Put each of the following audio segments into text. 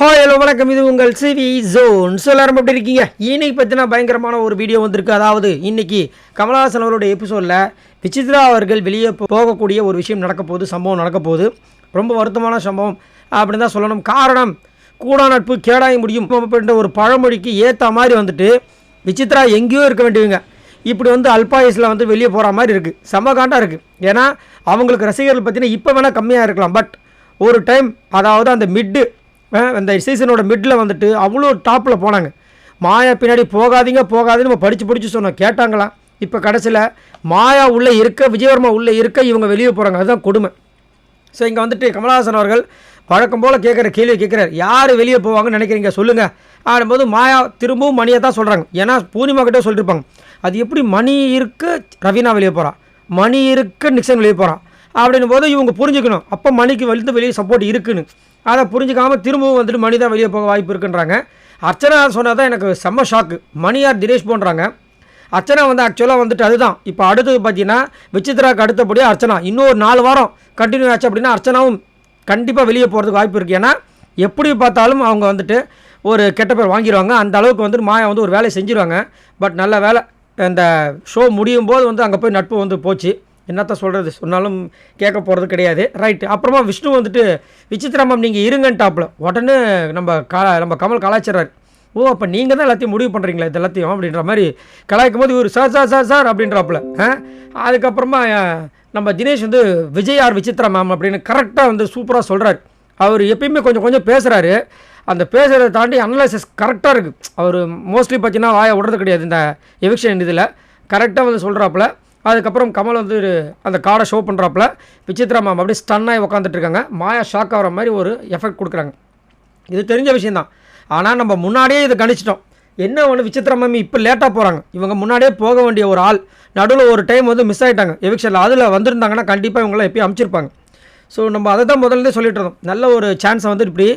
Hi hello வணக்கம். இது உங்கள் சிவி ஜோன். ஸோ எல்லாரும் எப்படி இருக்கீங்க? இன்னைக்கு பற்றினா பயங்கரமான ஒரு வீடியோ வந்திருக்கு. அதாவது இன்னைக்கு கமலஹாசன் அவருடைய எபிசோடில் விசித்ரா அவர்கள் வெளியே போகக்கூடிய ஒரு விஷயம் நடக்க போகுது சம்பவம் நடக்க போகுது. ரொம்ப வருத்தமான சம்பவம். அப்படின்னு தான் சொல்லணும். காரணம் கூடா நட்பு கேடாய முடியும். அப்படின்ற ஒரு பழமொழிக்கு ஏற்ற மாதிரி வந்துட்டு விசித்ரா எங்கேயோ இருக்க வேண்டியவங்க. இப்படி வந்து அல்பாயுஸில் வந்து வெளியே போகிற மாதிரி இருக்குது செம்ம காண்டாக இருக்குது ஏன்னா அவங்களுக்கு ரசிகர்கள் பார்த்தீங்கன்னா இப்போ வேணால் கம்மியாக இருக்கலாம். பட் ஒரு டைம் அதாவது அந்த மிட்டு அந்த சீசனோட மிட்டில் வந்துட்டு அவ்வளோ டாப்பில் போனாங்க. மாயா பின்னாடி போகாதீங்க போகாதுன்னு நம்ம படித்து படித்து சொன்னோம். கேட்டாங்களாம் இப்போ கடைசியில் மாயா உள்ளே இருக்க விஜயவர்மா உள்ளே இருக்க இவங்க வெளியே போகிறாங்க அதுதான் கொடுமை. ஸோ இங்கே வந்துட்டு கமலஹாசன் அவர்கள் வழக்கம் போல் கேட்குற கேள்வி கேட்குறாரு யார் வெளியே போவாங்கன்னு நினைக்கிறீங்க? சொல்லுங்கள் ஆடும்போது மாயா திரும்பவும் மணியை தான் சொல்கிறாங்க ஏன்னா பூர்ணிமா கிட்டே சொல்லியிருப்பாங்க அது எப்படி மணி இருக்க ரவீனா வெளியே போகிறான் மணி இருக்க நிக்சன் வெளியே போகிறான் அப்படின்னும் போது இவங்க புரிஞ்சுக்கணும். அப்போ மணிக்கு வந்து வெளியே சப்போர்ட் இருக்குன்னு. அதை புரிஞ்சுக்காம திரும்பவும் வந்துட்டு மணி தான் வெளியே போக வாய்ப்பு இருக்குன்றாங்க. அர்ச்சனா சொன்னால் தான் எனக்கு செம்ம ஷாக்கு மணியார் தினேஷ் போன்றாங்க. அர்ச்சனா வந்து ஆக்சுவலாக வந்துட்டு அதுதான். இப்போ அடுத்தது பார்த்தீங்கன்னா விசித்ராக்கு அடுத்தபடியாக அர்ச்சனா. இன்னும் ஒரு நாலு வாரம் கண்டினியூ ஆச்சு அப்படின்னா அர்ச்சனாவும் கண்டிப்பாக வெளியே போகிறதுக்கு வாய்ப்பு இருக்குது ஏன்னா எப்படி பார்த்தாலும் அவங்க வந்துட்டு ஒரு கெட்ட பேர் வாங்கிடுவாங்க அந்த அளவுக்கு வந்துட்டு மாயா வந்து ஒரு வேலையை செஞ்சுருவாங்க. பட் நல்ல வேலை இந்த ஷோ முடியும் போது வந்து அங்கே போய் நட்பு வந்து போச்சு. என்னத்த சொல்கிறது சொன்னாலும் கேட்க போகிறது கிடையாது. ரைட்டு அப்புறமா விஷ்ணு வந்துட்டு விசித்ரா மேம் நீங்கள் இருங்கன்ட்டாப்பில். உடனே நம்ம கா நம்ம கமல் கலாச்சாரார் ஓ அப்போ நீங்கள் தான் எல்லாத்தையும் முடிவு பண்ணுறீங்களா இது எல்லாத்தையும்? அப்படின்ற மாதிரி கலாய்க்கும் போது இவர் சார் சார் சார் சார் அப்படின்றாப்புல. ஆ? அதுக்கப்புறமா நம்ம தினேஷ் வந்து விஜய் ஆர் விசித்ரா மேம் அப்படின்னு கரெக்டாக வந்து சூப்பராக சொல்கிறார் அவர் எப்பயுமே கொஞ்சம் கொஞ்சம் பேசுகிறாரு அந்த பேசுகிறத தாண்டி அனலைசிஸ் கரெக்டாக இருக்குது அவர் மோஸ்ட்லி பார்த்தீங்கன்னா வாயை விடுறது கிடையாது இந்த எவிக்ஷன் இதில். கரெக்டாக வந்து சொல்கிறாப்புல அதுக்கப்புறம் கமல் வந்து அந்த கார்டை ஷோ பண்ணுறாப்புல விசித்ரா மேம் அப்படியே ஸ்டன்னாகி உட்காந்துட்டு இருக்காங்க. மாயா ஷாக் ஆகிற மாதிரி ஒரு எஃபெக்ட் கொடுக்குறாங்க. இது தெரிஞ்ச விஷயந்தான் ஆனால் நம்ம முன்னாடியே இதை கணிச்சிட்டோம். என்ன ஒன்று விசித்திர மேம் இப்போ லேட்டாக போகிறாங்க இவங்க முன்னாடியே போக வேண்டிய ஒரு ஆள். நடுவில் ஒரு டைம் வந்து மிஸ் ஆகிட்டாங்க எவிக்ஷனில் அதில் வந்திருந்தாங்கன்னா கண்டிப்பாக இவங்களாம் எப்பயும் அமைச்சிருப்பாங்க. ஸோ நம்ம அதை தான் முதல்ல சொல்லிட்டு இருந்தோம். நல்ல ஒரு சான்ஸை வந்து இப்படி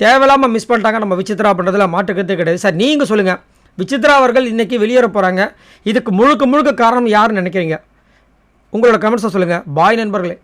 தேவையில்லாமல் மிஸ் பண்ணிட்டாங்க நம்ம விசித்ரா பண்ணுறதுல மாற்றுக்கிறதே கிடையாது. சார் நீங்கள் சொல்லுங்கள் விசித்ரா அவர்கள் இன்றைக்கி வெளியேற போகிறாங்க இதுக்கு முழுக்க முழுக்க காரணம் யாருன்னு நினைக்கிறீங்க? உங்களோட கமெண்ட்ஸை சொல்லுங்கள் பாய் நண்பர்களே.